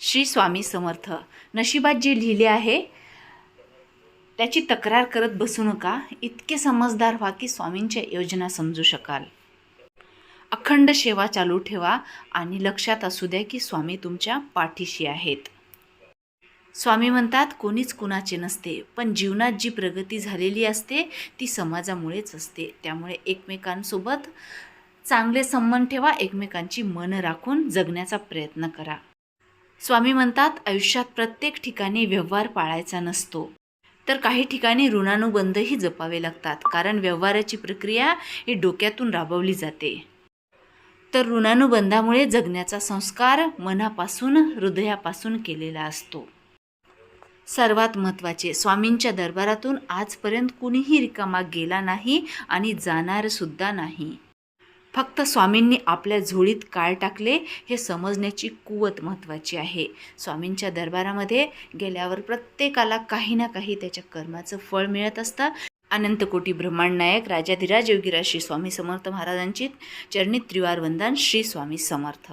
श्री स्वामी समर्थ. नशिबात जे लिहिले आहे त्याची तक्रार करत बसू नका. इतके समजदार व्हा की स्वामींच्या योजना समजू शकाल. अखंड सेवा चालू ठेवा आणि लक्षात असू द्या की स्वामी तुमच्या पाठीशी आहेत. स्वामी म्हणतात कोणीच कुणाचे नसते पण जीवनात जी प्रगती झालेली असते ती समाजामुळेच असते. त्यामुळे एकमेकांसोबत चांगले संबंध ठेवा एकमेकांची मन राखून जगण्याचा प्रयत्न करा. स्वामी म्हणतात आयुष्यात प्रत्येक ठिकाणी व्यवहार पाळायचा नसतो. तर काही ठिकाणी ऋणानुबंधही जपावे लागतात कारण व्यवहाराची प्रक्रिया ही डोक्यातून राबवली जाते. तर ऋणानुबंधामुळे जगण्याचा संस्कार मनापासून हृदयापासून केलेला असतो. सर्वात महत्त्वाचे स्वामींच्या दरबारातून आजपर्यंत कुणीही रिकामा गेला नाही आणि जाणारसुद्धा नाही. फक्त स्वामींनी आपल्या झोळीत काळ टाकले हे समजण्याची कुवत महत्त्वाची आहे. स्वामींच्या दरबारामध्ये गेल्यावर प्रत्येकाला काही ना काही त्याच्या कर्माचं फळ मिळत असतं. अनंतकोटी ब्रह्मांड नायक राजाधिराज योगीराज श्री स्वामी समर्थ महाराजांची चरणी त्रिवार वंदन श्री स्वामी समर्थ.